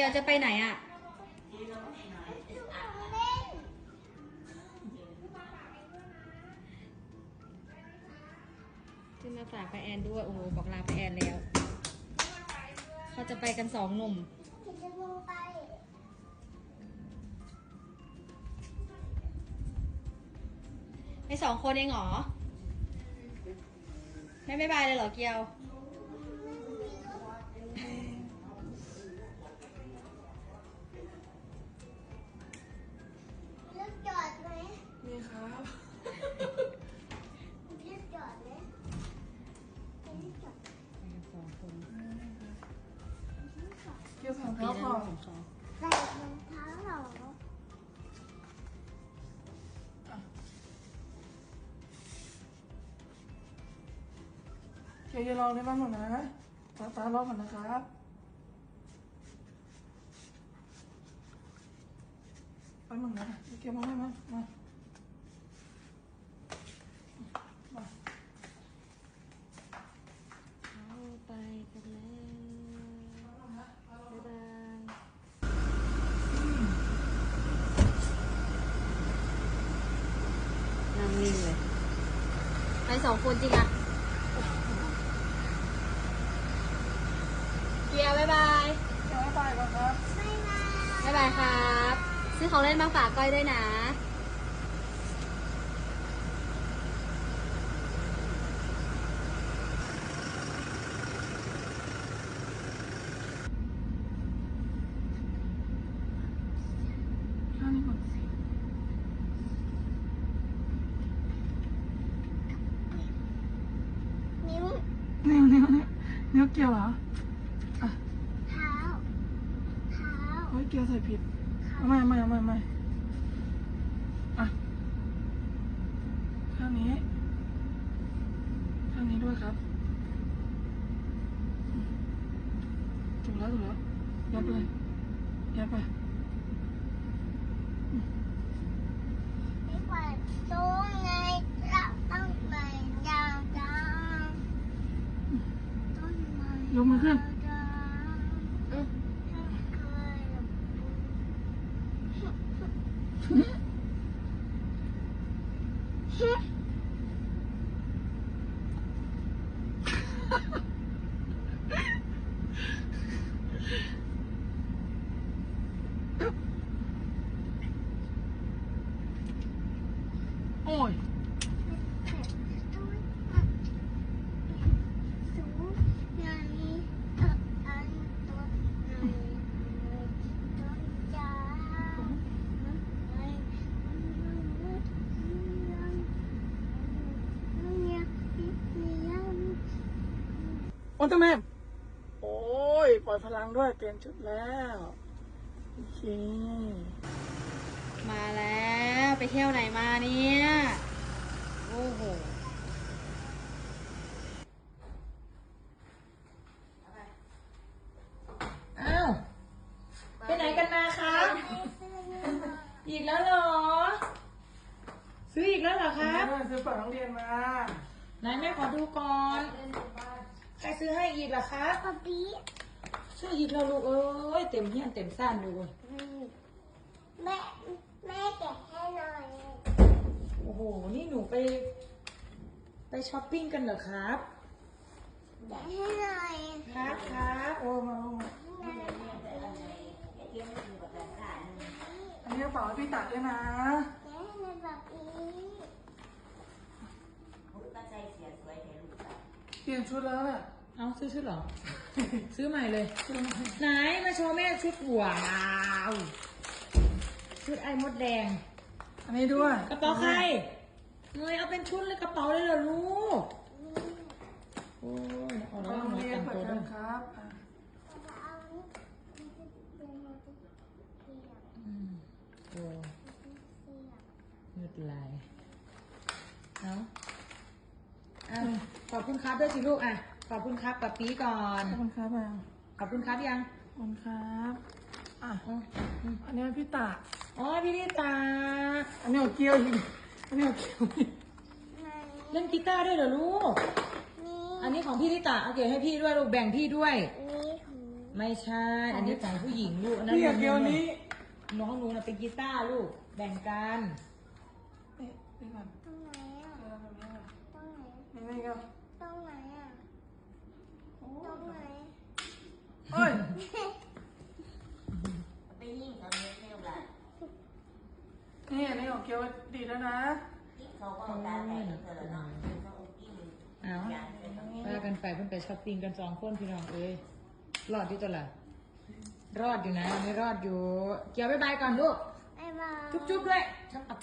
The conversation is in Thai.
กียวจะไปไหนอะ จะมาฝากไปแอนด้วย โอ้โหบอกลาไปแอนแล้ว เขาจะไปกันสองหนุ่มไม่สองคนเองเหรอ ไม่บายบายเลยเหรอเกียว เกี่ยวของปีเท้านั้นก่อนของเขาใส่รองเท้าเหรอเกี่ยวจะลองได้บ้างหมดนะตาตาลองก่อนนะครับไปมึงนะเกี่ยวมาให้ามามา เขาไปกันแล้วบ๊ายบายนั่งนิ่งเลย ไปสองคนจริงอะเกียวบ๊ายบายเกี่ยวให้ไปก่อนครับไม่มาบ๊ายบายครับ ซื้อของเล่นมาฝากก้อยด้วยนะ ข้างนี้ก่อน นิ้ว นิ้วนิ้วนิ้วนิ้วเกี่ยวเหรออะเท้าเท้าเฮ้ยเกี่ยวใส่ผิดเอาไม่เอาไม่เอาไม่เอาไม่อะข้างนี้ข้างนี้ด้วยครับถูกแล้วถูกแล้วยับเลยยับไป ยกมือขึ้นดาวถ้าเคยหลบโอ้ย โอ้ตัวแม่โอ้ย ปล่อยพลังด้วย เปลี่ยนชุดแล้วโอเคมาแล้วไปเที่ยวไหนมาเนี่ย โอ้โหอ้าวไปไหนกันมาครับอีกแล้วเหรอ ซื้ออีกแล้วเหรอครับแม่ซื้อฝากโรงเรียนมา ไหนแม่ขอดูก่อนใครซื้อให้อี กเหรอครับป๊าปี้ซื้ออีกแล้วลูกเอ้ยเต็มเฮียนเต็มซ่านดูเลยแม่แม่แกะให้หน่อยโอ้โห นี่หนูไป ไปช้อปปิ้งกันเหรอครับ แกะให้หน่อยครับครับโอ้มาเอามาอันนี้กระเป๋าให้พี่ตัดด้วยนะ แกะให้หน่อยป๊าปี้เปลี่ยนชุดแล้วน่ะ เอาซื้อชุดเหรอ ซื้อใหม่เลย ไหนมาโชว์แม่ชุดว้าว ชุดไอ้มดแดง อันนี้ด้วยกระเป๋าใครเงยเอาเป็นชุดเลยกระเป๋าเลยเหรอลูก โอ้ยเอาไปแล้วโรงมาเรียนแต่งเปิดตัวเทด้อวยมครับอะเอานี่เป็นโมจิเสียบอืมโอ้เสียบไม่เป็นไรเอาเอาขอบคุณครับด้วยสิลูกอะ ขอบคุณครับกับปีก่อน ขอบคุณครับอะขอบคุณครับยัง ขอบคุณครับอะอ๋ออืมอันนี้พี่ตัดอ๋อพี่นิตา อันนี้เอาเกี้ยวอีกอันนี้เอาเกี้ยวอีกไหนเล่นกีตาร์ด้วยเหรอลูกนี่อันนี้ของพี่นิตาเอาเก็บให้พี่ด้วยลูกแบ่งพี่ด้วยนี่ของนไม่ใช่ อันนี้ของผู้หญิงลูกอันนั้นพี่อยากเกี่ยวนี้น้องหนูนะเป็นกีตาร์ลูก แบ่งกัน นี่นี่ก่อนตรงไหนอะเออตรงนี้ก่อนตรงไหนนี่นี่ก็ตรงไหนอะ โอ้ตรงไหนเฮ้ยไปยิ่งเขาเลี้ยงเร็วละนี่อันนี้ของเกียวดีแล้วนะที่เขาก็เอาตาแตกเธอเนาะเขาอุ้มอิ่มเอายางเลยเขาพากันไปเพิ่นไปช้อปปิ้งกันสองคนพี่น้องเอ้ยรอดอยู่ตัวละรอดอยู่นะไม่รอดอยู่ เกี่ยวบ๊ายบายก่อนลูก บ๊ายบาย จุ๊บๆด้วยช่างอับ